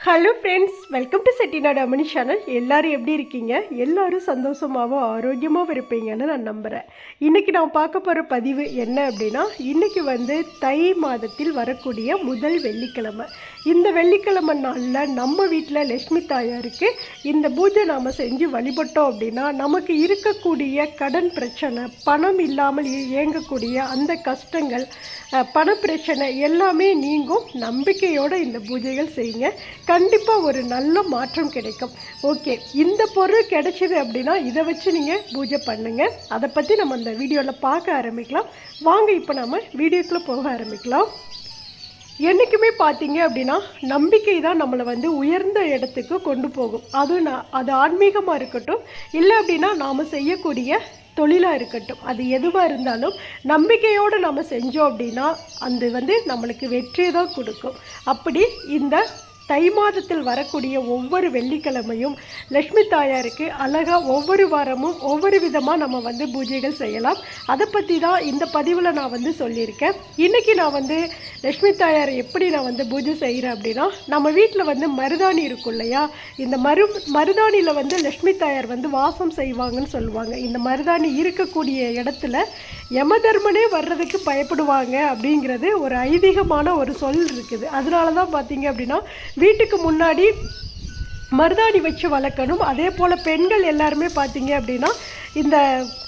Hello friends welcome to Chettinad Amani channel எல்லோரும் எப்படி இருக்கீங்க? எல்லோரும் சந்தோஷமாகவும் ஆரோக்கியமாகவும் இருப்பீங்கன்னு நான் நம்புகிறேன் இன்றைக்கி நான் பார்க்க போகிற பதிவு என்ன அப்படின்னா இன்றைக்கி வந்து தை மாதத்தில் வரக்கூடிய முதல் வெள்ளிக்கிழமை. இந்த வெள்ளிக்கிழமை நாளில் நம்ம வீட்டில் லக்ஷ்மி தாயாருக்கு இந்த பூஜை நாம் செஞ்சு வழிபட்டோம் அப்படின்னா நமக்கு இருக்கக்கூடிய கடன் பிரச்சனை பணம் இல்லாமல் இயங்கக்கூடிய அந்த கஷ்டங்கள் பண பிரச்சனை எல்லாமே நீங்கும். நம்பிக்கையோடு இந்த பூஜைகள் செய்யுங்க. கண்டிப்பாக ஒரு நல்ல மாற்றம் கிடைக்கும். ஓகே இந்த பொருள் கிடைச்சிது அப்படின்னா இதை வச்சு நீங்கள் பூஜை பண்ணுங்கள் அதை பற்றி நம்ம அந்த வீடியோவில் பார்க்க ஆரம்பிக்கலாம். வாங்க இப்போ நம்ம வீடியோக்குள்ளே போக ஆரம்பிக்கலாம். என்றைக்குமே பார்த்தீங்க அப்படின்னா நம்பிக்கை தான் நம்மளை வந்து உயர்ந்த இடத்துக்கு கொண்டு போகும். அது நான் அது ஆன்மீகமாக இருக்கட்டும் இல்லை அப்படின்னா நாம் செய்யக்கூடிய தொழிலாக இருக்கட்டும். அது எதுவாக இருந்தாலும் நம்பிக்கையோடு நம்ம செஞ்சோம் அப்படின்னா அது வந்து நம்மளுக்கு வெற்றியை தான் கொடுக்கும். அப்படி இந்த தை மாதத்தில் வரக்கூடிய ஒவ்வொரு வெள்ளிக்கிழமையும் லக்ஷ்மி தாயாருக்கு அழகாக ஒவ்வொரு வாரமும் ஒவ்வொரு விதமாக நம்ம வந்து பூஜைகள் செய்யலாம். அதை பற்றி தான் இந்த பதிவில் நான் வந்து சொல்லியிருக்கேன். இன்றைக்கி நான் வந்து லக்ஷ்மி தாயார் எப்படி நான் வந்து பூஜை செய்கிறேன் அப்படின்னா நம்ம வீட்டில் வந்து மருதாணி இருக்கும் இல்லையா? இந்த மரு மருதாணியில் வந்து லக்ஷ்மி தாயார் வந்து வாசம் செய்வாங்கன்னு சொல்லுவாங்க. இந்த மருதாணி இருக்கக்கூடிய இடத்துல யமதர்மனே வர்றதுக்கு பயப்படுவாங்க அப்படிங்கிறது ஒரு ஐதீகமான ஒரு சொல் இருக்குது. அதனால தான் பார்த்தீங்க அப்படின்னா வீட்டுக்கு முன்னாடி மருதாணி வச்சு வளர்க்கணும். அதே போல் பெண்கள் எல்லாருமே பார்த்தீங்க அப்படின்னா இந்த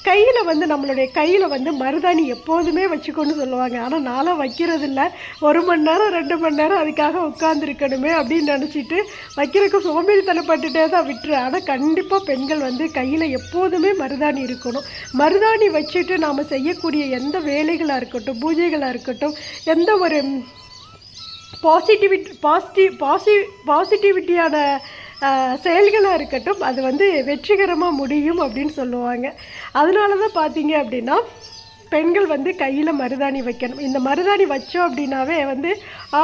கையில் வந்து நம்மளுடைய கையில் வந்து மருதாணி எப்போதுமே வச்சுக்கோன்னு சொல்லுவாங்க. ஆனால் நானும் வைக்கிறது இல்லை ஒரு மணி நேரம் ரெண்டு மணி நேரம் அதுக்காக உட்காந்துருக்கணுமே அப்படின்னு நினச்சிட்டு வைக்கிறதுக்கு சோம்பேறித்தனப்பட்டுட்டே தான் விட்டுரு. ஆனால் கண்டிப்பாக பெண்கள் வந்து கையில் எப்போதுமே மருதாணி இருக்கணும். மருதாணி வச்சுட்டு நாம் செய்யக்கூடிய எந்த வேலைகளாக இருக்கட்டும் பூஜைகளாக இருக்கட்டும் எந்த ஒரு பாசிட்டிவிட்டி பாசிட்டிவ் பாசி பாசிட்டிவிட்டியான செயல்களாக இருக்கட்டும் அது வந்து வெற்றிகரமாக முடியும் அப்படின்னு சொல்லுவாங்க. அதனால தான் பார்த்தீங்க அப்படின்னா பெண்கள் வந்து கையில் மருதாணி வைக்கணும். இந்த மருதாணி வச்சோம் அப்படின்னாவே வந்து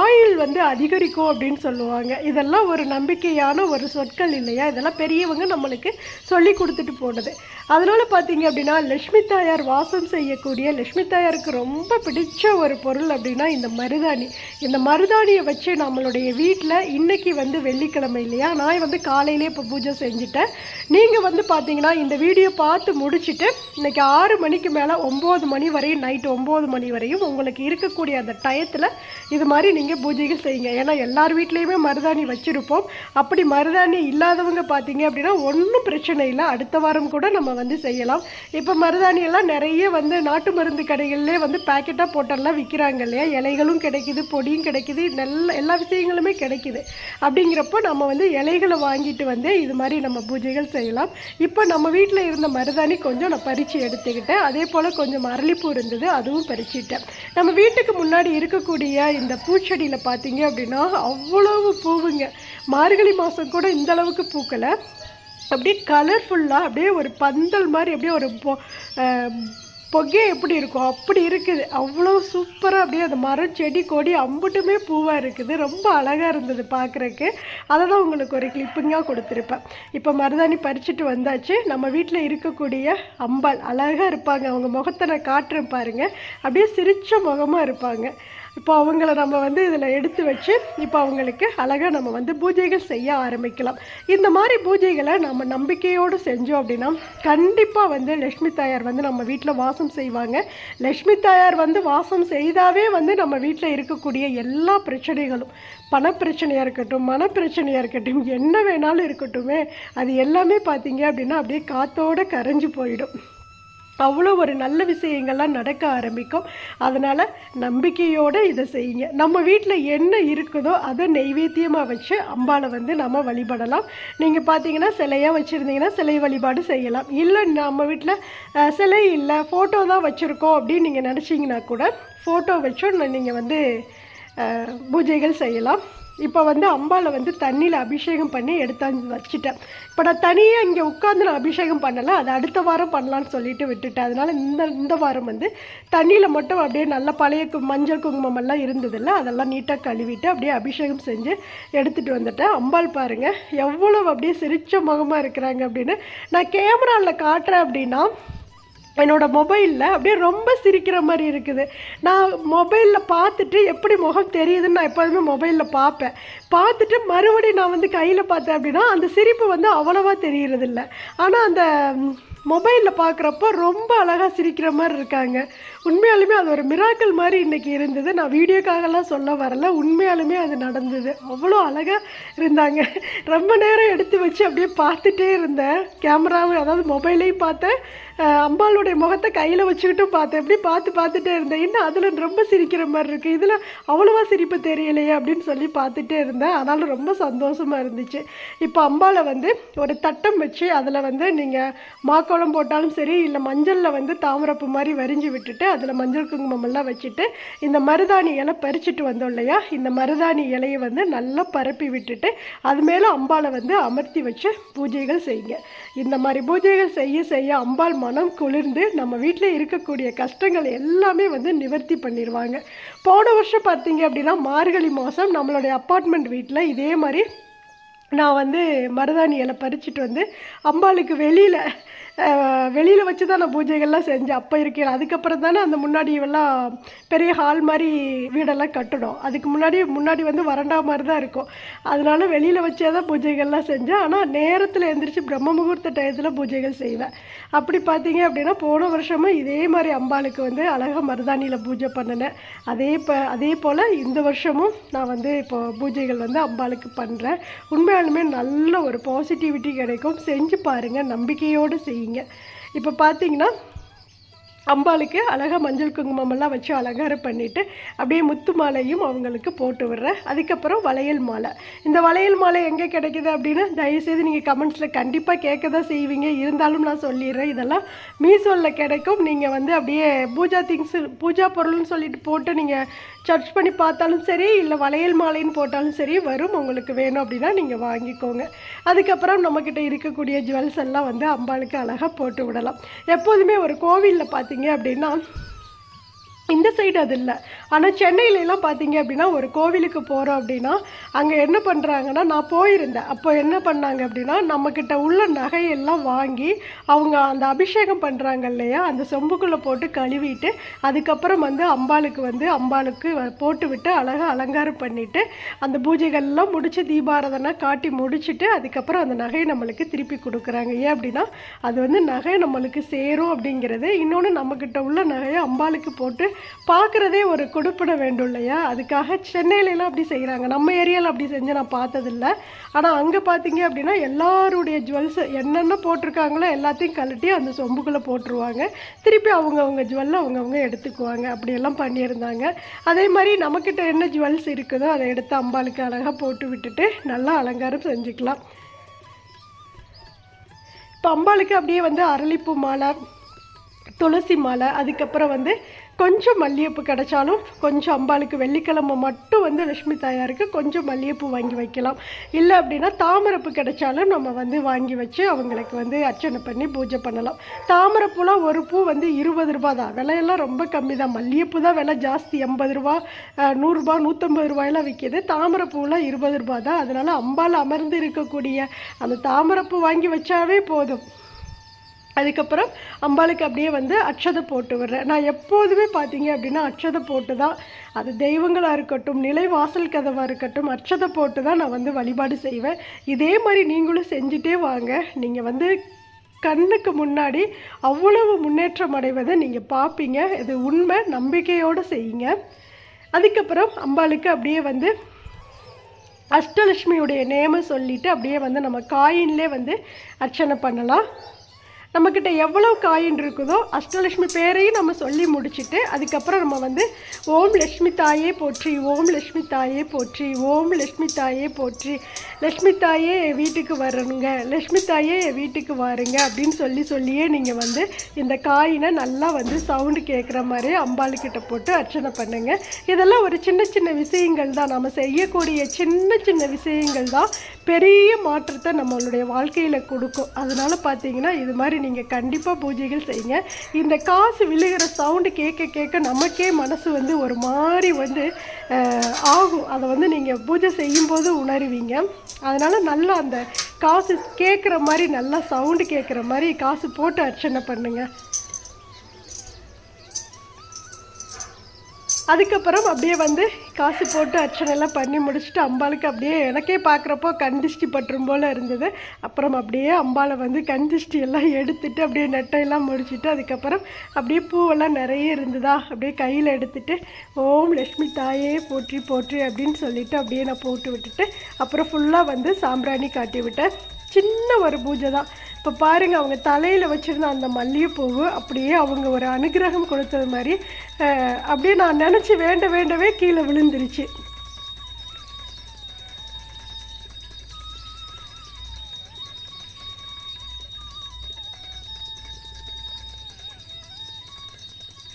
ஆயுள் வந்து அதிகரிக்கும் அப்படின்னு சொல்லுவாங்க. இதெல்லாம் ஒரு நம்பிக்கையான ஒரு சொற்கள் இல்லையா? இதெல்லாம் பெரியவங்க நம்மளுக்கு சொல்லி கொடுத்துட்டு போனது. அதனால் பார்த்தீங்க அப்படின்னா லக்ஷ்மி தாயார் வாசம் செய்யக்கூடிய லக்ஷ்மி தாயாருக்கு ரொம்ப பிடிச்ச ஒரு பொருள் அப்படின்னா இந்த மருதாணி. இந்த மருதாணியை வச்சு நம்மளுடைய வீட்டில் இன்றைக்கி வந்து வெள்ளிக்கிழமை இல்லையா? நான் வந்து காலையிலே இப்போ பூஜை செஞ்சுட்டேன். நீங்கள் வந்து பார்த்தீங்கன்னா இந்த வீடியோ பார்த்து முடிச்சுட்டு இன்னைக்கு ஆறு மணிக்கு மேலே ஒம்பது மணி மணி வரையும் நைட்டு ஒம்பது மணி வரையும் உங்களுக்கு இருக்கக்கூடிய அந்த டயத்தில் இது மாதிரி நீங்கள் பூஜைகள் செய்யுங்க. ஏன்னா எல்லார் வீட்லேயுமே மருதாணி வச்சுருப்போம். அப்படி மருதாணி இல்லாதவங்க பார்த்தீங்க அப்படின்னா ஒன்றும் பிரச்சனை இல்லை. அடுத்த வாரம் கூட நம்ம வந்து செய்யலாம். இப்போ மருதாணி எல்லாம் நிறைய வந்து நாட்டு மருந்து கடைகள்லேயே வந்து பேக்கெட்டாக போட்டெல்லாம் விற்கிறாங்க இல்லையா? இலைகளும் கிடைக்குது பொடியும் கிடைக்குது நல்ல எல்லா விஷயங்களுமே கிடைக்குது. அப்படிங்கிறப்போ நம்ம வந்து இலைகளை வாங்கிட்டு வந்து இது மாதிரி நம்ம பூஜைகள் செய்யலாம். இப்போ நம்ம வீட்டில் இருந்த மருதாணி கொஞ்சம் நான் பறித்து எடுத்துக்கிட்டேன். அதே போல் கொஞ்சம் அரளிப்பூ இருந்தது அதுவும் பறிச்சிட்டேன். நம்ம வீட்டுக்கு முன்னாடி இருக்கக்கூடிய இந்த பூச்செடியில் பார்த்தீங்க அப்படின்னா அவ்வளவு பூவுங்க. மார்கழி மாதம் கூட இந்த அளவுக்கு பூக்கலை. அப்படியே கலர்ஃபுல்லாக அப்படியே ஒரு பந்தல் மாதிரி அப்படியே ஒரு பொக்கே எப்படி இருக்கும்? அப்படி இருக்குது. அவ்வளோ சூப்பராக அப்படியே அந்த மரம் செடி கொடி அம்புட்டுமே பூவாக இருக்குது. ரொம்ப அழகாக இருந்தது பார்க்குறக்கு அதை தான் உங்களுக்கு ஒரு கிளிப்பிங்காக கொடுத்துருப்பேன். இப்போ மருதாணி பறிச்சுட்டு வந்தாச்சு. நம்ம வீட்டில் இருக்கக்கூடிய அம்பாள் அழகாக இருப்பாங்க. அவங்க முகத்தை நான் காட்டுறேன் பாருங்கள் அப்படியே சிரித்த முகமாக இருப்பாங்க. இப்போ அவங்கள நம்ம வந்து இதில் எடுத்து வச்சு இப்போ அவங்களுக்கு அழகாக நம்ம வந்து பூஜைகள் செய்ய ஆரம்பிக்கலாம். இந்த மாதிரி பூஜைகளை நம்ம நம்பிக்கையோடு செஞ்சோம் அப்படின்னா கண்டிப்பாக வந்து லக்ஷ்மி தாயார் வந்து நம்ம வீட்டில் வாசம் செய்வாங்க. லக்ஷ்மி தாயார் வந்து வாசம் செய்தாவே வந்து நம்ம வீட்டில் இருக்கக்கூடிய எல்லா பிரச்சனைகளும் பணப்பிரச்சனையாக இருக்கட்டும் மனப்பிரச்சனையாக இருக்கட்டும் என்ன வேணாலும் இருக்கட்டுமே அது எல்லாமே பார்த்தீங்க அப்படின்னா அப்படியே காத்தோடு கரைஞ்சு போயிடும். அவ்வளோ ஒரு நல்ல விஷயங்கள்லாம் நடக்க ஆரம்பிக்கும். அதனால் நம்பிக்கையோடு இதை செய்யுங்க. நம்ம வீட்டில் என்ன இருக்குதோ அதை நெய்வேத்தியமாக வச்சு அம்பாளை வந்து நம்ம வழிபடலாம். நீங்கள் பார்த்தீங்கன்னா சிலையாக வச்சுருந்தீங்கன்னா சிலை வழிபாடு செய்யலாம். இல்லை நம்ம வீட்டில் சிலை இல்லை ஃபோட்டோ தான் வச்சுருக்கோம் அப்படின்னு நீங்கள் நினச்சிங்கன்னா கூட ஃபோட்டோ வச்சும் நீங்கள் வந்து பூஜைகள் செய்யலாம். இப்போ வந்து அம்பாவில் வந்து தண்ணியில் அபிஷேகம் பண்ணி எடுத்தாந்து வச்சுட்டேன். இப்போ நான் தனியாக இங்கே உட்காந்து நான் அபிஷேகம் பண்ணலை அது அடுத்த வாரம் பண்ணலான்னு சொல்லிட்டு விட்டுட்டேன். அதனால் இந்த இந்த வாரம் வந்து தண்ணியில் மட்டும் அப்படியே நல்ல பழைய கு- மஞ்சள் குங்குமம் எல்லாம் இருந்ததில்ல அதெல்லாம் நீட்டாக கழுவிட்டு அப்படியே அபிஷேகம் செஞ்சு எடுத்துகிட்டு வந்துட்டேன். அம்பாள் பாருங்கள் எவ்வளோ அப்படியே சிரிச்ச முகமாக இருக்கிறாங்க அப்படின்னு. நான் கேமராவில் காட்டுறேன் அப்படின்னா என்னோடய மொபைலில் அப்படியே ரொம்ப சிரிக்கிற மாதிரி இருக்குது. நான் மொபைலில் பார்த்துட்டு எப்படி முகம் தெரியுதுன்னு நான் எப்போதுமே மொபைலில் பார்ப்பேன். பார்த்துட்டு மறுபடியும் நான் வந்து கையில் பார்த்தேன் அப்படின்னா அந்த சிரிப்பு வந்து அவ்வளோவா தெரியறதில்ல. ஆனால் அந்த மொபைலில் பார்க்குறப்போ ரொம்ப அழகாக சிரிக்கிற மாதிரி இருக்காங்க. உண்மையாலுமே அது ஒரு மிராக்கல் மாதிரி இன்றைக்கி இருந்தது. நான் வீடியோக்காகலாம் சொல்ல வரல. உண்மையாலுமே அது நடந்தது. அவ்வளோ அழகாக இருந்தாங்க. ரொம்ப நேரம் எடுத்து வச்சு அப்படியே பார்த்துட்டே இருந்தேன். கேமராவை அதாவது மொபைலையும் பார்த்தேன். அம்பாளுடைய முகத்தை கையில் வச்சுக்கிட்டும் பார்த்தேன். அப்படியே பார்த்து பார்த்துட்டே இருந்தேன். இன்னும் அதில் ரொம்ப சிரிக்கிற மாதிரி இருக்குது இதில் அவ்வளோவா சிரிப்பு தெரியலையே அப்படின்னு சொல்லி பார்த்துட்டே இருந்தேன். அதனால் ரொம்ப சந்தோஷமாக இருந்துச்சு. இப்போ அம்பாளை வந்து ஒரு தட்டம் வச்சு அதில் வந்து நீங்கள் மாக்கோளம் போட்டாலும் சரி இல்லை மஞ்சளில் வந்து தாமரப்பு மாதிரி வரிஞ்சு விட்டுட்டு அதில் மஞ்சள் குங்குமம் எல்லாம் வச்சுட்டு இந்த மருதாணி இலை பறிச்சுட்டு வந்தோம் இல்லையா? இந்த மருதாணி இலையை வந்து நல்லா பரப்பி விட்டுட்டு அது மேலே அம்பாளை வந்து அமர்த்தி வச்சு பூஜைகள் செய்யுங்க. இந்த மாதிரி பூஜைகள் செய்ய செய்ய அம்பாள் மனம் குளிர்ந்து நம்ம வீட்டில் இருக்கக்கூடிய கஷ்டங்கள் எல்லாமே வந்து நிவர்த்தி பண்ணிடுவாங்க போன வருஷம் பார்த்தீங்க அப்படின்னா மார்கழி மாதம் நம்மளுடைய அப்பார்ட்மெண்ட் வீட்டில் இதே மாதிரி நான் வந்து மருதாணி இலை பறிச்சுட்டு வந்து அம்பாளுக்கு வெளியில் வெளியில் வச்சு தான் நான் பூஜைகள்லாம் செஞ்சேன். அப்போ இருக்கேன் அதுக்கப்புறம் தானே அந்த முன்னாடி எல்லாம் பெரிய ஹால் மாதிரி வீடெல்லாம் கட்டணும். அதுக்கு முன்னாடி முன்னாடி வந்து வறண்டா மாதிரி தான் இருக்கும். அதனால வெளியில் வச்சே தான் பூஜைகள்லாம் செஞ்சேன். ஆனால் நேரத்தில் எழுந்திரிச்சு பிரம்ம முகூர்த்த டயத்தில் பூஜைகள் செய்வேன். அப்படி பார்த்தீங்க அப்படின்னா போன வருஷமும் இதே மாதிரி அம்பாளுக்கு வந்து அழகாக மருதாணியில் பூஜை பண்ணினேன். அதே ப அதே போல் இந்த வருஷமும் நான் வந்து இப்போ பூஜைகள் வந்து அம்பாளுக்கு பண்ணுறேன் உண்மையாலுமே நல்ல ஒரு பாசிட்டிவிட்டி கிடைக்கும். செஞ்சு பாருங்கள் நம்பிக்கையோடு செய்யுங்க இப்போ பார்த்தீங்கன்னா அம்பாளுக்கு அழகாக மஞ்சள் குங்குமம் எல்லாம் வச்சு அலங்காரம் பண்ணிவிட்டு அப்படியே முத்து மாலையும் அவங்களுக்கு போட்டு விடுறேன். அதுக்கப்புறம் வளையல் மாலை. இந்த வளையல் மாலை எங்கே கிடைக்குது அப்படின்னு தயவுசெய்து நீங்கள் கமெண்ட்ஸில் கண்டிப்பாக கேட்க தான் செய்வீங்க. இருந்தாலும் நான் சொல்லிடுறேன். இதெல்லாம் மீஷோவில் கிடைக்கும். நீங்கள் வந்து அப்படியே பூஜா திங்ஸ் பூஜா பொருள்னு சொல்லிட்டு போட்டு நீங்கள் சர்ச் பண்ணி பார்த்தாலும் சரி இல்லை வளையல் மாலைன்னு போட்டாலும் சரி வரும் உங்களுக்கு வேணும் அப்படின்னா நீங்கள் வாங்கிக்கோங்க. அதுக்கப்புறம் நம்மக்கிட்ட இருக்கக்கூடிய ஜுவல்ஸ் எல்லாம் வந்து அம்பாளுக்கு அழகாக போட்டு விடலாம். எப்போதுமே ஒரு கோவிலில் பார்த்தீங்க அப்படின்னா இந்த சைடு அது இல்லை. ஆனால் சென்னையிலலாம் பார்த்தீங்க அப்படின்னா ஒரு கோவிலுக்கு போகிறோம் அப்படின்னா அங்கே என்ன பண்ணுறாங்கன்னா நான் போயிருந்தேன். அப்போ என்ன பண்ணாங்க அப்படின்னா நம்மக்கிட்ட உள்ள நகையெல்லாம் வாங்கி அவங்க அந்த அபிஷேகம் பண்ணுறாங்க இல்லையா அந்த சொம்புக்குள்ளே போட்டு கழுவிட்டு அதுக்கப்புறம் வந்து அம்பாளுக்கு வந்து அம்பாளுக்கு போட்டு விட்டு அழகாக அலங்காரம் பண்ணிவிட்டு அந்த பூஜைகள்லாம் முடித்து தீபாரதனை காட்டி முடிச்சுட்டு அதுக்கப்புறம் அந்த நகையை நம்மளுக்கு திருப்பி கொடுக்குறாங்க. ஏன் அப்படின்னா அது வந்து நகை நம்மளுக்கு சேரும் அப்படிங்கிறது. இன்னொன்று நம்மக்கிட்ட உள்ள நகையை அம்பாளுக்கு போட்டு பார்க்குறதே ஒரு கொடுப்பிட வேண்டும் இல்லையா? அதுக்காக சென்னையிலலாம் அப்படி செய்கிறாங்க நம்ம ஏரியாவில் அப்படி செஞ்சு நான் பார்த்ததில்ல. ஆனால் அங்கே பார்த்தீங்க அப்படின்னா எல்லாருடைய ஜுவல்ஸ் என்னென்ன போட்டிருக்காங்களோ எல்லாத்தையும் கழட்டி அந்த சொம்புக்குள்ளே போட்டுருவாங்க. திருப்பி அவங்கவுங்க ஜுவல்லை அவங்கவுங்க எடுத்துக்குவாங்க. அப்படியெல்லாம் பண்ணியிருந்தாங்க. அதே மாதிரி நம்மக்கிட்ட என்ன ஜுவல்ஸ் இருக்குதோ அதை எடுத்து அம்பாளுக்கு அழகாக போட்டு விட்டுட்டு நல்லா அலங்காரம் செஞ்சுக்கலாம். இப்போ அம்பாளுக்கு அப்படியே வந்து அரளிப்பூ மாலை துளசி மாலை அதுக்கப்புறம் வந்து கொஞ்சம் மல்லிகைப்பூ கிடைச்சாலும் கொஞ்சம் அம்பாளுக்கு வெள்ளிக்கிழமை மட்டும் வந்து லட்சுமி தாயாருக்கு கொஞ்சம் மல்லிகைப்பூ வாங்கி வைக்கலாம். இல்லை அப்படின்னா தாமரைப்பூ கிடைச்சாலும் நம்ம வந்து வாங்கி வச்சு அவங்களுக்கு வந்து அர்ச்சனை பண்ணி பூஜை பண்ணலாம். தாமரைப்பூலாம் ஒரு பூ வந்து இருபது ரூபா தான். விலையெல்லாம் ரொம்ப கம்மி தான் மல்லிகைப்பூ தான் விலை ஜாஸ்தி. எண்பது ரூபா நூறுரூபா நூற்றம்பது ரூபாயெல்லாம் விற்கிது தாமரைப்பூலாம் இருபது ரூபா தான். அதனால் அம்பால் அமர்ந்து இருக்கக்கூடிய அந்த தாமரைப்பூ வாங்கி வச்சாவே போதும். அதுக்கப்புறம் அம்பாளுக்கு அப்படியே வந்து அட்சதை போட்டு விடுறேன். நான் எப்போதுமே பார்த்தீங்க அப்படின்னா அட்சதை போட்டு தான் அது தெய்வங்களாக இருக்கட்டும் நிலை வாசல் கதவாக இருக்கட்டும் அட்சதை போட்டு தான் நான் வந்து வழிபாடு செய்வேன். இதே மாதிரி நீங்களும் செஞ்சுட்டே வாங்க. நீங்கள் வந்து கண்ணுக்கு முன்னாடி அவ்வளவு முன்னேற்றம் அடைவதை நீங்கள் பார்ப்பீங்க. இது உண்மை நம்பிக்கையோடு செய்யுங்க. அதுக்கப்புறம் அம்பாளுக்கு அப்படியே வந்து அஷ்டலட்சுமியுடைய நேமம் சொல்லிவிட்டு அப்படியே வந்து நம்ம காயின்லே வந்து அர்ச்சனை பண்ணலாம். நம்மக்கிட்ட எவ்வளோ காயின் இருக்குதோ அஷ்டலட்சுமி பேரையும் நம்ம சொல்லி முடிச்சுட்டு அதுக்கப்புறம் நம்ம வந்து ஓம் லட்சுமி தாயே போற்றி ஓம் லட்சுமி தாயே போற்றி ஓம் லட்சுமி தாயே போற்றி லக்ஷ்மி தாயே என் வீட்டுக்கு வரணுங்க லக்ஷ்மி தாயே என் வீட்டுக்கு வாருங்க அப்படின்னு சொல்லி சொல்லியே நீங்கள் வந்து இந்த காயினை நல்லா வந்து சவுண்டு கேட்குற மாதிரி அம்பாளுக்கிட்ட போட்டு அர்ச்சனை பண்ணுங்கள் இதெல்லாம் ஒரு சின்ன சின்ன விஷயங்கள் தான். நம்ம செய்யக்கூடிய சின்ன சின்ன விஷயங்கள் தான். பெரிய மாற்றத்தை நம்மளுடைய வாழ்க்கையில் கொடுக்கும். அதனால் பார்த்தீங்கன்னா இது மாதிரி நீங்கள் கண்டிப்பாக பூஜைகள் செய்யுங்க. இந்த காசு விழுகிற சவுண்டு கேட்க கேட்க நமக்கே மனசு வந்து ஒரு மாதிரி வந்து ஆகும். அதை வந்து நீங்கள் பூஜை செய்யும்போது உணருவீங்க. அதனால் நல்லா அந்த காசு கேட்குற மாதிரி நல்லா சவுண்டு கேட்குற மாதிரி காசு போட்டு அர்ச்சனை பண்ணுங்கள் அதுக்கப்புறம் அப்படியே வந்து காசு போட்டு அர்ச்சனை எல்லாம் பண்ணி முடிச்சுட்டு அம்பாளுக்கு அப்படியே எனக்கே பார்க்குறப்போ கண்டிஷ்டி பற்றும் போல் இருந்தது. அப்புறம் அப்படியே அம்பாளை வந்து கண்டிஷ்டி எல்லாம் எடுத்துட்டு அப்படியே நெட்டையெல்லாம் முடிச்சுட்டு அதுக்கப்புறம் அப்படியே பூவெல்லாம் நிறைய இருந்ததா? அப்படியே கையில் எடுத்துட்டு ஓம் லக்ஷ்மி தாயே போற்றி போற்றி அப்படின்னு சொல்லிட்டு அப்படியே நான் போட்டு விட்டுட்டு அப்புறம் ஃபுல்லாக வந்து சாம்பிராணி காட்டி விட்டேன் சின்ன ஒரு பூஜை தான். இப்போ பாருங்கள் அவங்க தலையில் வச்சுருந்த அந்த மல்லிகைப்பூவு அப்படியே அவங்க ஒரு அனுகிரகம் கொடுத்தது மாதிரி அப்படியே நான் நினச்சி வேண்ட வேண்டவே கீழே விழுந்துருச்சு.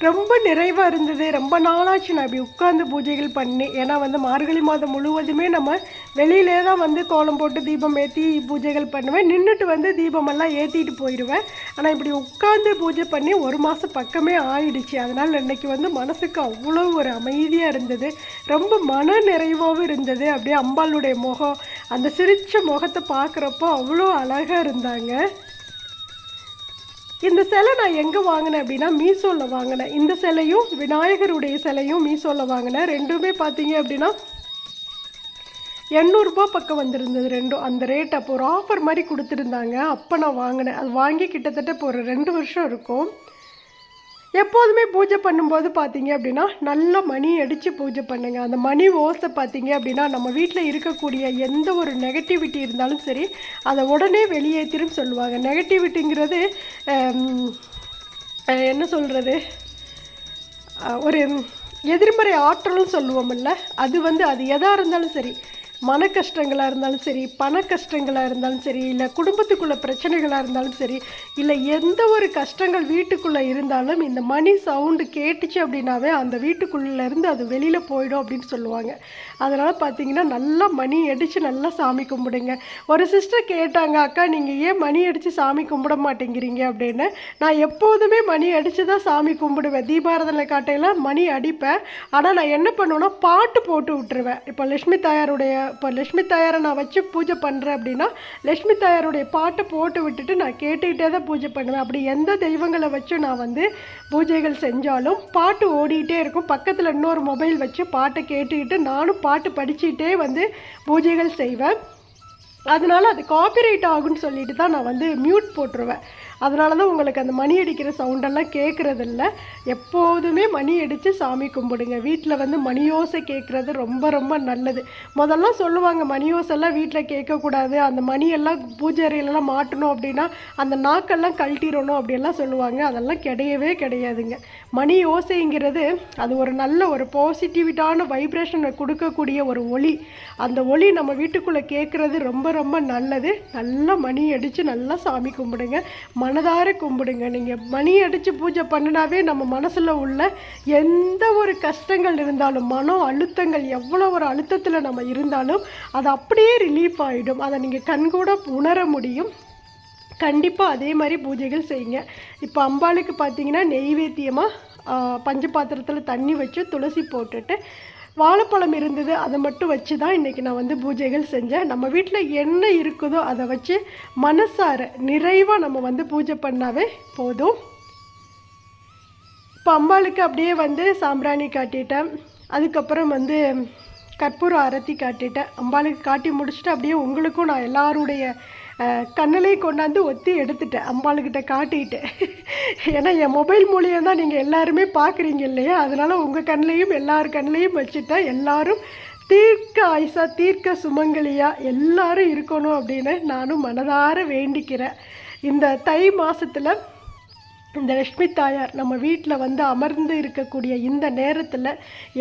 ரொம்ப நிறைவாக இருந்தது. ரொம்ப நாளாச்சு நான் இப்படி உட்காந்து பூஜைகள் பண்ணி. ஏன்னா வந்து மார்கழி மாதம் முழுவதுமே நம்ம வெளியிலே தான் வந்து கோலம் போட்டு தீபம் ஏற்றி பூஜைகள் பண்ணுவேன். நின்றுட்டு வந்து தீபமெல்லாம் ஏற்றிட்டு போயிடுவேன். ஆனால் இப்படி உட்காந்து பூஜை பண்ணி ஒரு மாதம் பக்கமே ஆயிடுச்சு. அதனால் இன்னைக்கு வந்து மனசுக்கு அவ்வளோ ஒரு அமைதியாக இருந்தது. ரொம்ப மன நிறைவாகவும் இருந்தது. அப்படியே அம்பாளுடைய முகம் அந்த சிரித்த முகத்தை பார்க்குறப்போ அவ்வளோ அழகாக இருந்தாங்க. இந்த சிலை நான் எங்கே வாங்கினேன் அப்படின்னா மீசோவில் வாங்கினேன். இந்த சிலையும் விநாயகருடைய சிலையும் மீஷோவில் வாங்கினேன். ரெண்டுமே பார்த்தீங்க அப்படின்னா எண்ணூறுரூபா பக்கம் வந்திருந்தது ரெண்டும். அந்த ரேட் அப்போ ஒரு ஆஃபர் மாதிரி கொடுத்துருந்தாங்க. அப்போ நான் வாங்கினேன். அது வாங்கி கிட்டத்தட்ட இப்போ ஒரு ரெண்டு வருஷம் இருக்கும். எப்போதுமே பூஜை பண்ணும்போது பார்த்தீங்க அப்படின்னா நல்ல மணி அடித்து பூஜை பண்ணுங்கள் அந்த மணி ஓசை பார்த்தீங்க அப்படின்னா நம்ம வீட்டில் இருக்கக்கூடிய எந்த ஒரு நெகட்டிவிட்டி இருந்தாலும் சரி அதை உடனே வெளியேற்றிரும் சொல்லுவாங்க. நெகட்டிவிட்டிங்கிறது என்ன சொல்கிறது ஒரு எதிர்மறை ஆற்றல்னு சொல்லுவோம்ல அது வந்து அது எதாக இருந்தாலும் சரி மன கஷ்டங்களாக இருந்தாலும் சரி பண கஷ்டங்களாக இருந்தாலும் சரி இல்லை குடும்பத்துக்குள்ளே பிரச்சனைகளாக இருந்தாலும் சரி இல்லை எந்த ஒரு கஷ்டங்கள் வீட்டுக்குள்ளே இருந்தாலும் இந்த மணி சவுண்டு கேட்டுச்சு அப்படின்னாவே அந்த வீட்டுக்குள்ளேருந்து அது வெளியில் போயிடும் அப்படின்னு சொல்லுவாங்க. அதனால் பார்த்தீங்கன்னா நல்லா மணி அடித்து நல்லா சாமி கும்பிடுங்க. ஒரு சிஸ்டர் கேட்டாங்க அக்கா நீங்கள் ஏன் மணி அடித்து சாமி கும்பிட மாட்டேங்கிறீங்க? அப்படின்னு. நான் எப்போதுமே மணி அடித்து தான் சாமி கும்பிடுவேன். தீபாரதனை காட்டையில் மணி அடிப்பேன். ஆனால் நான் என்ன பண்ணுவேன்னா பாட்டு போட்டு விட்டுருவேன். இப்போ லட்சுமி தாயாருடைய இப்போ லட்சுமி தாயாரை நான் வச்சு பூஜை பண்ணுறேன் அப்படின்னா லட்சுமி தாயாருடைய பாட்டை போட்டு விட்டுட்டு நான் கேட்டுக்கிட்டே தான் பூஜை பண்ணுவேன். அப்படி எந்த தெய்வங்களை வச்சு நான் வந்து பூஜைகள் செஞ்சாலும் பாட்டு ஓடிக்கிட்டே இருக்கும். பக்கத்தில் இன்னொரு மொபைல் வச்சு பாட்டை கேட்டுக்கிட்டு நானும் பாட்டு படிச்சுக்கிட்டே வந்து பூஜைகள் செய்வேன். அதனால அது காப்பிரைட் ஆகும்னு சொல்லிட்டு தான் நான் வந்து மியூட் போட்டுருவேன். அதனால தான் உங்களுக்கு அந்த மணி அடிக்கிற சவுண்டெல்லாம் கேட்குறதில்ல எப்போதுமே மணி அடித்து சாமி கும்பிடுங்க. வீட்டில் வந்து மணியோசை கேட்குறது ரொம்ப ரொம்ப நல்லது. முதல்ல சொல்லுவாங்க மணியோசைலாம் வீட்டில் கேட்கக்கூடாது அந்த மணியெல்லாம் பூஜை அறையிலலாம் மாட்டணும் அப்படின்னா அந்த நாக்கெல்லாம் கழட்டிடணும் அப்படியெல்லாம் சொல்லுவாங்க. அதெல்லாம் கிடையவே கிடையாதுங்க. மணி ஓசைங்கிறது அது ஒரு நல்ல ஒரு பாசிட்டிவிட்டான வைப்ரேஷனை கொடுக்கக்கூடிய ஒரு ஒளி. அந்த ஒளி நம்ம வீட்டுக்குள்ளே கேட்குறது ரொம்ப ரொம்ப நல்லது. நல்லா மணி அடித்து நல்லா சாமி கும்பிடுங்க. மனதார கும்பிடுங்க. நீங்கள் மணி அடித்து பூஜை பண்ணினாவே நம்ம மனசில் உள்ள எந்த ஒரு கஷ்டங்கள் இருந்தாலும் மனம் அழுத்தங்கள் எவ்வளோ ஒரு அழுத்தத்தில் நம்ம இருந்தாலும் அது அப்படியே ரிலீஃப் ஆகிடும் அதை நீங்கள் கண்கூட உணர முடியும். கண்டிப்பாக அதே மாதிரி பூஜைகள் செய்யுங்க. இப்போ அம்பாளுக்கு பார்த்தீங்கன்னா நெய்வேத்தியமாக பஞ்ச பாத்திரத்தில் தண்ணி வச்சு துளசி போட்டுட்டு வாழைப்பழம் இருந்தது அதை மட்டும் வச்சு தான் இன்றைக்கி நான் வந்து பூஜைகள் செஞ்சேன். நம்ம வீட்டில் என்ன இருக்குதோ அதை வச்சு மனசார நிறைவாக நம்ம வந்து பூஜை பண்ணாவே போதும். இப்போ அம்பாளுக்கு அப்படியே வந்து சாம்பிராணி காட்டிட்டேன். அதுக்கப்புறம் வந்து கற்பூரம் அரத்தி காட்டிட்டேன். அம்பாளுக்கு காட்டி முடிச்சுட்டு அப்படியே உங்களுக்கும் நான் எல்லாருடைய அஹ், கொண்டாந்து ஒத்தி எடுத்துட்டேன் அம்பாளுக்கிட்ட காட்டிட்டேன் ஏன்னா என் மொபைல் மூலியம் தான் நீங்கள் எல்லாருமே பார்க்குறீங்க இல்லையா? அதனால் உங்கள் கண்ணிலையும் எல்லார் கண்ணிலையும் வச்சுட்டேன் எல்லாரும் தீர்க்க ஆயுசா தீர்க்க சுமங்கலியா எல்லாரும் இருக்கணும் அப்படின்னு நானும் மனதார வேண்டிக்கிறேன். இந்த தை மாதத்தில் இந்த லட்சுமி தாயார் நம்ம வீட்டில் வந்து அமர்ந்து இருக்கக்கூடிய இந்த நேரத்தில்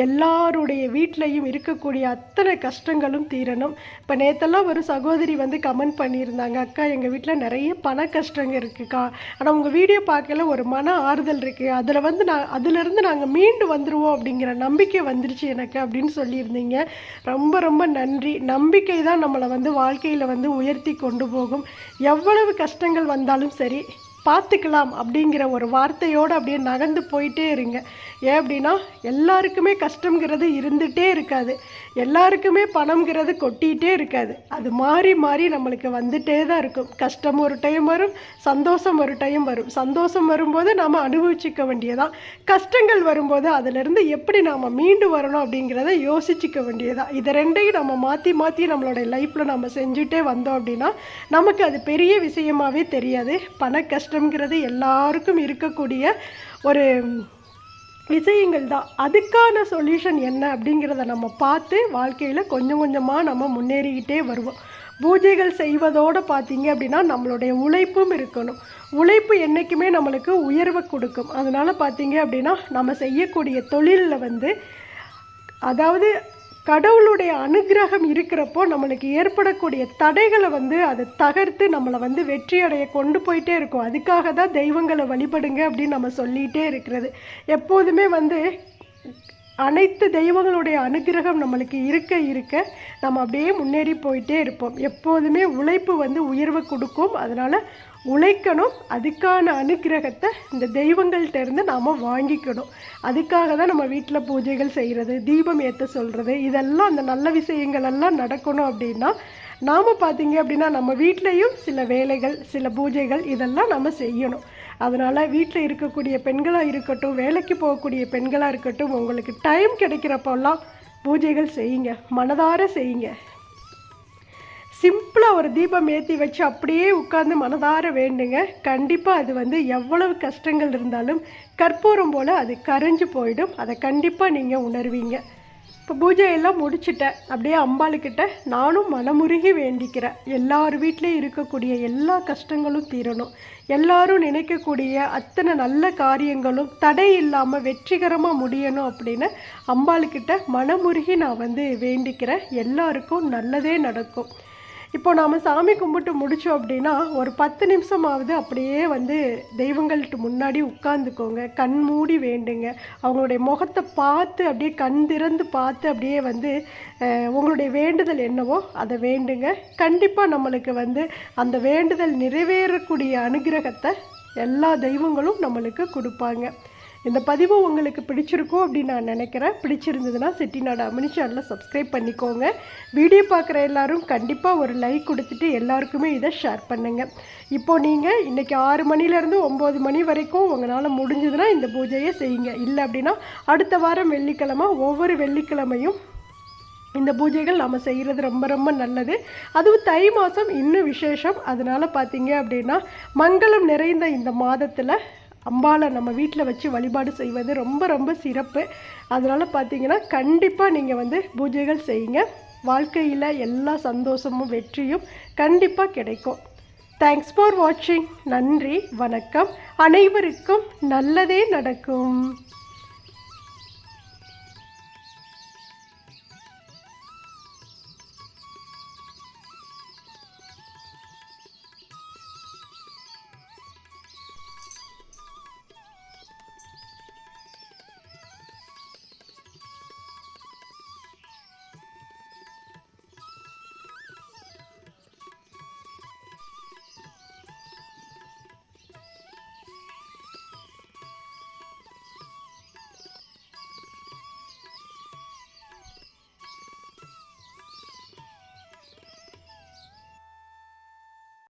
எல்லாருடைய வீட்லேயும் இருக்கக்கூடிய அத்தனை கஷ்டங்களும் தீரணும். இப்போ நேற்றெல்லாம் ஒரு சகோதரி வந்து கமெண்ட் பண்ணியிருந்தாங்க அக்கா எங்கள் வீட்டில் நிறைய பண கஷ்டங்க இருக்குக்கா. ஆனால் உங்கள் வீடியோ பார்க்கல ஒரு மன ஆறுதல் இருக்குது அதில் வந்து நான் அதிலிருந்து நாங்கள் மீண்டு வந்துடுவோம் அப்படிங்கிற நம்பிக்கை வந்துருச்சு எனக்கு அப்படின்னு சொல்லியிருந்தீங்க. ரொம்ப ரொம்ப நன்றி. நம்பிக்கை தான் நம்மளை வந்து வாழ்க்கையில் வந்து உயர்த்தி கொண்டு போகும். எவ்வளவு கஷ்டங்கள் வந்தாலும் சரி பார்த்துக்கலாம் அப்படிங்கிற ஒரு வார்த்தையோடு அப்படியே நகர்ந்து போயிட்டே இருங்க. ஏன் அப்படின்னா எல்லாருக்குமே கஷ்டங்கிறது இருந்துகிட்டே இருக்காது. எல்லாருக்குமே பணம்ங்கிறது கொட்டிகிட்டே இருக்காது. அது மாறி மாறி நம்மளுக்கு வந்துட்டே தான் இருக்கும். கஷ்டம் ஒரு டைம் வரும் சந்தோஷம் ஒரு டைம் வரும். சந்தோஷம் வரும்போது நாம் அனுபவிச்சுக்க வேண்டியதான் கஷ்டங்கள் வரும்போது அதிலிருந்து எப்படி நாம் மீண்டு வரணும் அப்படிங்கிறத யோசிச்சுக்க வேண்டியதான் இதை ரெண்டையும் நம்ம மாற்றி மாற்றி நம்மளோட லைஃப்பில் நம்ம செஞ்சுட்டே வந்தோம் அப்படின்னா நமக்கு அது பெரிய விஷயமாவே தெரியாது. பண கஷ்டங்கிறது எல்லாருக்கும் இருக்கக்கூடிய ஒரு விஷயங்கள் தான் அதுக்கான சொல்யூஷன் என்ன அப்படிங்கிறத நம்ம பார்த்து வாழ்க்கையில் கொஞ்சம் கொஞ்சமாக நம்ம முன்னேறிக்கிட்டே வருவோம். பூஜைகள் செய்வதோடு பார்த்தீங்க அப்படின்னா நம்மளுடைய உழைப்பும் இருக்கணும். உழைப்பு என்றைக்குமே நம்மளுக்கு உயர்வை கொடுக்கும். அதனால் பார்த்தீங்க அப்படின்னா நம்ம செய்யக்கூடிய தொழிலில் வந்து அதாவது கடவுளுடைய அனுகிரகம் இருக்கிறப்போ நம்மளுக்கு ஏற்படக்கூடிய தடைகளை வந்து அதை தகர்த்து நம்மளை வந்து வெற்றி அடைய கொண்டு போயிட்டே இருக்கும். அதுக்காக தான் தெய்வங்களை வழிபடுங்க அப்படின்னு நம்ம சொல்லிகிட்டே இருக்கிறது. எப்போதுமே வந்து அனைத்து தெய்வங்களுடைய அனுகிரகம் நம்மளுக்கு இருக்க இருக்க நம்ம அப்படியே முன்னேறி போயிட்டே இருப்போம். எப்போதுமே உழைப்பு வந்து உயர்வை கொடுக்கும். அதனால் உழைக்கணும். அதுக்கான அனுகிரகத்தை இந்த தெய்வங்கள்ட்ட இருந்து நாம் வாங்கிக்கணும். அதுக்காக தான் நம்ம வீட்டில் பூஜைகள் செய்கிறது தீபம் ஏற்ற சொல்கிறது இதெல்லாம் அந்த நல்ல விஷயங்கள் எல்லாம் நடக்கணும் அப்படின்னா நாம் பார்த்தீங்க அப்படின்னா நம்ம வீட்லேயும் சில வேலைகள் சில பூஜைகள் இதெல்லாம் நம்ம செய்யணும். அதனால் வீட்டில் இருக்கக்கூடிய பெண்களாக இருக்கட்டும் வேலைக்கு போகக்கூடிய பெண்களாக இருக்கட்டும் உங்களுக்கு டைம் கிடைக்கிறப்பெல்லாம் பூஜைகள் செய்யுங்க மனதார செய்யுங்க. சிம்பிளாக ஒரு தீபம் ஏற்றி வச்சு அப்படியே உட்காந்து மனதார வேண்டுங்க. கண்டிப்பாக அது வந்து எவ்வளவு கஷ்டங்கள் இருந்தாலும் கற்பூரம் போல் அது கரைஞ்சு போயிடும். அதை கண்டிப்பாக நீங்கள் உணர்வீங்க. இப்போ பூஜையெல்லாம் முடிச்சுட்டேன். அப்படியே அம்பாளுக்கிட்ட நானும் மனமுருகி வேண்டிக்கிறேன். எல்லார் வீட்லேயும் இருக்கக்கூடிய எல்லா கஷ்டங்களும் தீரணும். எல்லாரும் நினைக்கக்கூடிய அத்தனை நல்ல காரியங்களும் தடை இல்லாமல் வெற்றிகரமாக முடியணும் அப்படின்னு அம்பாளுக்கிட்ட மனமுருகி நான் வந்து வேண்டிக்கிறேன். எல்லாருக்கும் நல்லதே நடக்கும். இப்போ நாம் சாமி கும்பிட்டு முடித்தோம் அப்படின்னா ஒரு பத்து நிமிஷமாவது அப்படியே வந்து தெய்வங்கள்ட்டு முன்னாடி உட்காந்துக்கோங்க கண் மூடி வேண்டுங்க. அவங்களுடைய முகத்தை பார்த்து அப்படியே கண் திறந்து பார்த்து அப்படியே வந்து உங்களுடைய வேண்டுதல் என்னவோ அதை வேண்டுங்க. கண்டிப்பாக நம்மளுக்கு வந்து அந்த வேண்டுதல் நிறைவேறக்கூடிய அனுகிரகத்தை எல்லா தெய்வங்களும் நம்மளுக்கு கொடுப்பாங்க. இந்த பதிவு உங்களுக்கு பிடிச்சிருக்கும் அப்படின்னு நான் நினைக்கிறேன். பிடிச்சிருந்ததுன்னா செட்டிநாடு அமினி சேனலை சப்ஸ்கிரைப் பண்ணிக்கோங்க. வீடியோ பார்க்குற எல்லாரும் கண்டிப்பாக ஒரு லைக் கொடுத்துட்டு எல்லாருக்குமே இதை ஷேர் பண்ணுங்கள் இப்போது நீங்கள் இன்றைக்கி ஆறு மணிலேருந்து ஒம்பது மணி வரைக்கும் உங்களால் முடிஞ்சதுன்னா இந்த பூஜையை செய்யுங்க. இல்லை அப்படின்னா அடுத்த வாரம் வெள்ளிக்கிழமை ஒவ்வொரு வெள்ளிக்கிழமையும் இந்த பூஜைகள் நம்ம செய்கிறது ரொம்ப ரொம்ப நல்லது. அதுவும் தை மாதம் இன்னும் விசேஷம். அதனால் பார்த்தீங்க அப்படின்னா மங்களம் நிறைந்த இந்த மாதத்தில் அம்பாவை நம்ம வீட்டில் வச்சு வழிபாடு செய்வது ரொம்ப ரொம்ப சிறப்பு. அதனால் பார்த்தீங்கன்னா கண்டிப்பாக நீங்கள் வந்து பூஜைகள் செய்யுங்க. வாழ்க்கையில் எல்லா சந்தோஷமும் வெற்றியும் கண்டிப்பாக கிடைக்கும். தேங்க்ஸ் ஃபார் வாட்சிங் நன்றி வணக்கம். அனைவருக்கும் நல்லதே நடக்கும்.